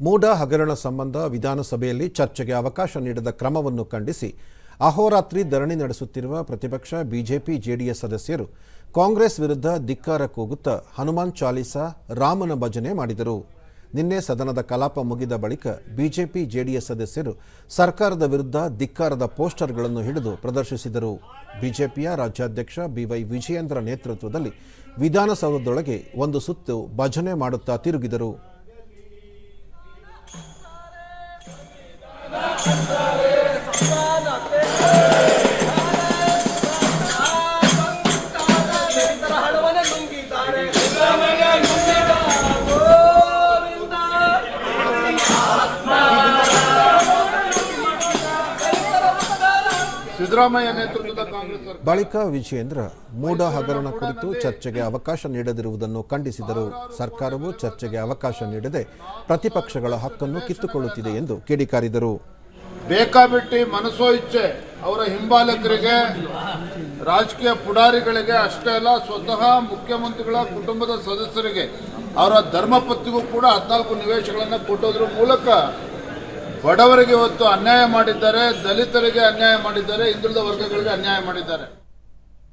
ಮೂಡ ಹಗರಣ ಸಂಬಂಧ ವಿಧಾನಸಭೆಯಲ್ಲಿ ಚರ್ಚೆಗೆ ಅವಕಾಶ ನೀಡದ ಕ್ರಮವನ್ನು ಖಂಡಿಸಿ ಅಹೋರಾತ್ರಿ ಧರಣಿ ನಡೆಸುತ್ತಿರುವ ಪ್ರತಿಪಕ್ಷ ಬಿಜೆಪಿ ಜೆಡಿಎಸ್ ಸದಸ್ಯರು ಕಾಂಗ್ರೆಸ್ ವಿರುದ್ಧ ಧಿಕ್ಕಾರ ಕೂಗುತ್ತಾ ಹನುಮಾನ್ ಚಾಲೀಸ, ರಾಮನ ಭಜನೆ ಮಾಡಿದರು. ನಿನ್ನೆ ಸದನದ ಕಲಾಪ ಮುಗಿದ ಬಳಿಕ ಬಿಜೆಪಿ ಜೆಡಿಎಸ್ ಸದಸ್ಯರು ಸರ್ಕಾರದ ವಿರುದ್ಧ ಧಿಕ್ಕಾರದ ಪೋಸ್ಟರ್ಗಳನ್ನು ಹಿಡಿದು ಪ್ರದರ್ಶಿಸಿದರು. ಬಿಜೆಪಿಯ ರಾಜ್ಯಾಧ್ಯಕ್ಷ ಬಿವೈ ವಿಜಯೇಂದ್ರ ನೇತೃತ್ವದಲ್ಲಿ ವಿಧಾನಸೌಧದೊಳಗೆ ಒಂದು ಸುತ್ತು ಭಜನೆ ಮಾಡುತ್ತಾ ತಿರುಗಿದರು. ಬಳಿಕ ವಿಜಯೇಂದ್ರ ಮೂಡ ಹಗರಣ ಕುರಿತು ಚರ್ಚೆಗೆ ಅವಕಾಶ ನೀಡದಿರುವುದನ್ನು ಖಂಡಿಸಿದರು. ಸರ್ಕಾರವು ಚರ್ಚೆಗೆ ಅವಕಾಶ ನೀಡದೆ ಪ್ರತಿಪಕ್ಷಗಳ ಹಕ್ಕನ್ನು ಕಿತ್ತುಕೊಳ್ಳುತ್ತಿದೆ ಎಂದು ಕಿಡಿಕಾರಿದರು. ಬೇಕಾಬಿಟ್ಟಿ ಮನಸೋ ಇಚ್ಛೆ ಅವರ ಹಿಂಬಾಲಕರಿಗೆ, ರಾಜಕೀಯ ಪುಡಾರಿಗಳಿಗೆ ಅಷ್ಟೇ ಅಲ್ಲ, ಸ್ವತಃ ಮುಖ್ಯಮಂತ್ರಿಗಳ ಕುಟುಂಬದ ಸದಸ್ಯರಿಗೆ, ಅವರ ಧರ್ಮಪತ್ನಿಗೂ ಕೂಡ ಹದಿನಾಲ್ಕು ನಿವೇಶಗಳನ್ನು ಕೊಟ್ಟೋದ್ರ ಮೂಲಕ ಬಡವರಿಗೆ ಇವತ್ತು ಅನ್ಯಾಯ ಮಾಡಿದ್ದಾರೆ, ದಲಿತರಿಗೆ ಅನ್ಯಾಯ ಮಾಡಿದ್ದಾರೆ, ಹಿಂದುಳಿದ ವರ್ಗಗಳಿಗೆ ಅನ್ಯಾಯ ಮಾಡಿದ್ದಾರೆ.